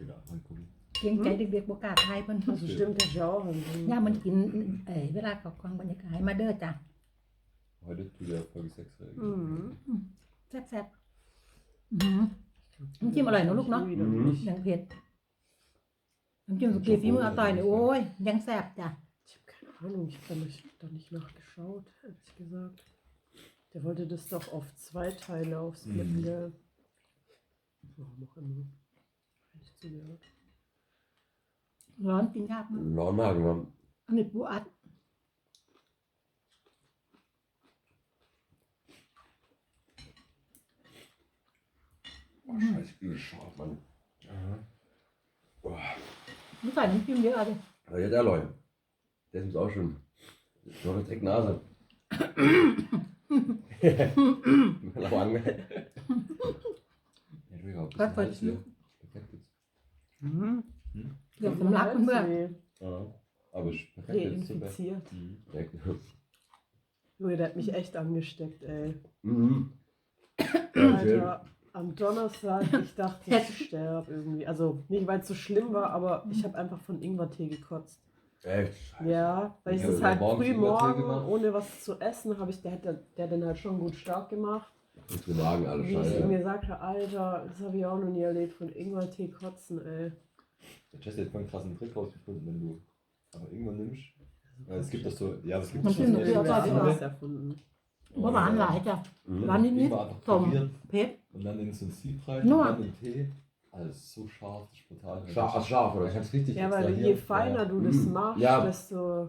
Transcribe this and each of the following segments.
เกียงใจเด็กๆบกาไทยเพิ่นมเนสุดจนจะจอย่ามันกินเอ้เวลาเขาคลางบรรยากาศมาเด้อจ้ะมาเด้อทุเรียนพอดีแซ่บๆอืมแซ่บๆอืมมันกินอร่อยเนาะลูกเนาะอย่างเผ็ดน้ำจิ้มสุกี้ฝีมืออร่อยเลยโอ้ยยังแซ่บจ้ะ Ich h a อ e keine a h อ u n g ich habe da nicht nachgeschaut, hätte ich gesagt. Der wollte das doch auf zwei Teile aufs Leben, gell? Warum auch i m m e ich nicht zugehört. ร้อนจริงครับร้อนมากครับอันนี้ปูอัด Boah, scheiß übelscharf, Mann. Boah. nicht มันใส่น้ำจิ้มเยอะเลย Aber jetzt Alloy. Das ist auch schon. Du hast direkt Nase. Lang. Ja, du, ja, das Gott, voll ist, ne? Mhm. Hm? Ja, mhm. vom Lappen her. Ja. Aber reinfiziert. Mhm. der hat mich echt angesteckt, ey. Mhm. Alter, am Donnerstag, ich dachte, ich sterbe irgendwie. Also nicht, weil es so schlimm war, aber ich habe einfach von Ingwertee gekotzt. Echt? Scheiße. Ja, weil ich es halt früh morgen ohne was zu essen habe ich, der hat der, der dann halt schon gut stark gemacht. Und den Magen alle Wie ich mir sagte, Alter, das habe ich auch noch nie erlebt, von Ingwer-Tee kotzen, ey. Ich hätte jetzt mal einen krassen Trick rausgefunden, wenn du aber Ingwer nimmst. Weil es gibt das so, ja, es gibt doch so. Ich habe das war- das erfunden. Oh, Wollen wir anleiten? Mhm. Wann denn nicht? Immer Pep? und dann in so ein Sieb rein und dann den Tee. Alles so scharf, das ist brutal. Scharf, scharf, oder? Ich hab's richtig Ja, weil je feiner du das mhm. machst, desto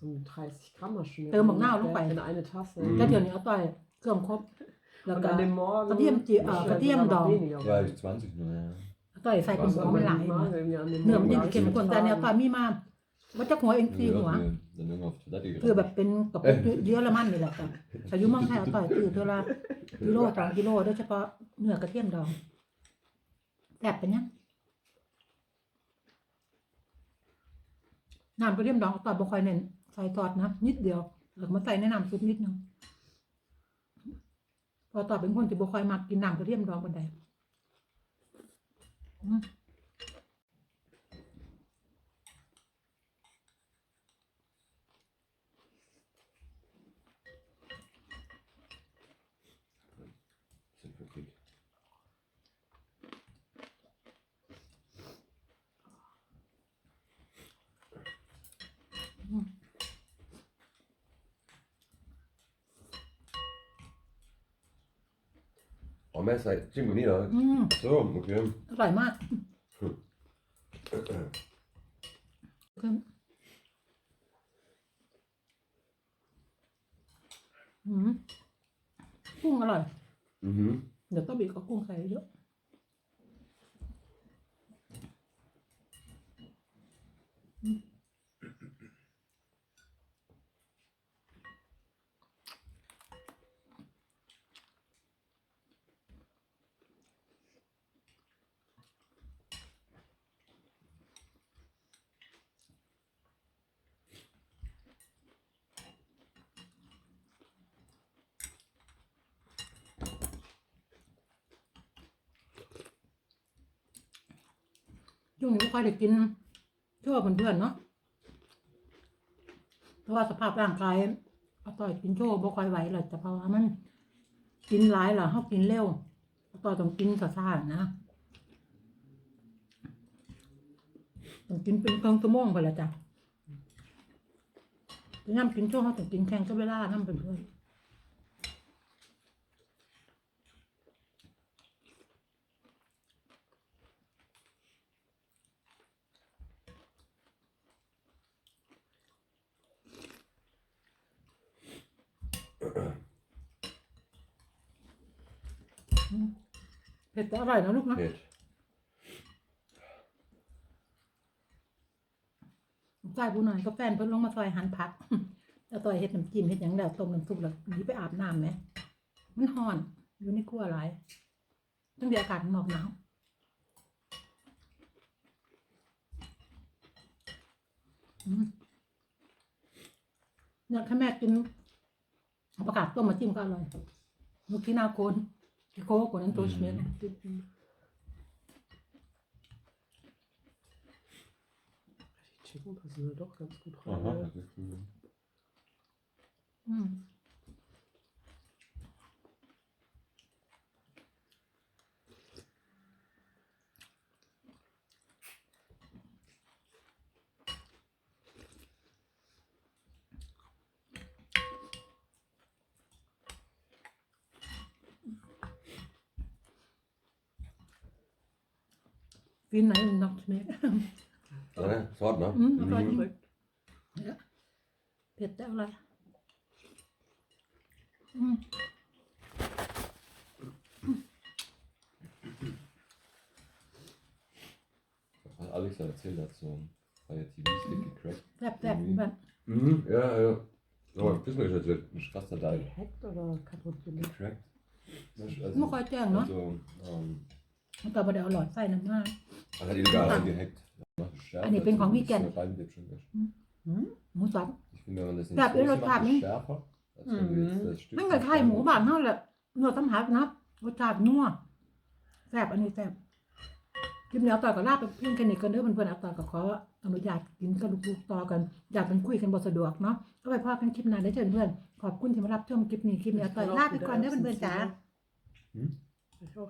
So 30 Gramm m a schon. เติม a ักหน้าวลงไป In eine Tasse. อืมกระเทียมเหนียวต่อยเครื่องครบแล้ว Und ก an dem Morgen. กระเทียมเจียวเอ่อกระเทียมดอง Ja, ich 20 nur, ja. ต่อยใส่กระมดองหลายเนื้อมันจะเข้มข้นแต่เนยต่อยมีมาว่าจะหัวเองตีหัวเนื้คือแบบเป็นกระียมเยอรมันนี่แหละต่อายุมั่งไทยเอาต่อยตื่นเท่าละกิโลสองกิโลโดยเฉพาะเนื้อกระเทียมดองแสบไปเนี่ยงน้ำกระเทียมดองต่อยบ่ค่อยเน้นใส่ถอดนะ นิดเดียวเือมาใส่แนะนำซุปนิดนึง พอตอบเป็นคนจะบ่คอยมักกินน้ำกระเทียมดองบันไดอแม่ใส่จิ้มแบบนี้เหรออืมส้มโอเคอร่อยมากอืมกุ้งอร่อยอือหือ เดี๋ยวต้องบีบกับกุ้งใส่เยอะช่วงนี้ไม่ค่อยได้กินเชื่อเพื่อนเนาะเพราะว่าสภาพร่างกายเอาต่อยกินโชว์บ่ค่อยไหวหรอจแต่เพราะว่ามัน กินหลายหรอเขากินเร็วเอาต่อต้องกินซ่าๆนะต้องกินเป็นกลางตัวม่วงไปละจ้ะน้ำกินโชว์เขาต้องกินแข่งกับเวลาน้ำเพื่อนนเผ็ดแต่อร่อยนะลูกนะเผ็ดใต้ผู้หน่อยก็แฟนเพิ่งลงมาซอยหันพักแล้วซอยเห็ดน้ำจิ้มเห็ดยังแล้วต้มน้ำซุปแล้วหนีไปอาบน้ำไหม มันห่อน อยู่ในครัวอะไรตั้งแต่อากาศมันออกหนาวเนี่ยถ้าแม่กินาประกาศต้มมาจิ้มก็อร่อยลูกที่หน้าโคน 그거고는 또 주면 mesmo Die Chicken passen doch ganz gut rein. Aha, ne? mhm. Wie nej, nattmel. Ja, Ah, er ne? Svar den, ne? Mhm. Mm, det var godt. Ja. Hvittøvler. Mm. Hat Alex ja erzählt, er hat so einen Fire-TV-Stick gecrackt. Bleib, bleib, Irgendwie. Mhm. bleib. Mhm, ja, ja. Aber das ist mir Ein Straßer Dive. Gehackt oder kaputt gemacht? Gecrackt. Also, Noch heute, ja, ne? Also, ähm, Und aber der läuft Leute, seine Mann. Man hat illegal eingehackt. Schärfe, a nee, bin vom Weekend. e i s n หมูสัน Ich finde, wenn man das in Ja, s o e macht, e s schärfer. n e d นไข่หมูบ้านเท่าแหละเนื้อสัมผัสนะรสชาตินัว แซ่บอันนี้แซ่บกินแล้วต่อกับลาบไปเพื่อนกันีีกคนเด้อเพื่อนๆเอาต่อกับขออนุญาตกินกับลูกๆต่อกัน อยากเป็นคุยกันบ่สะดวกเนาะ ก็ไปพอกันคลิปน้นได้เชิญเพื่อนขอบคุณที่มารับชมคลิปนี้คลิปนี้อต่อลาบไปก่อนเด้อเพื่อนๆจ้าื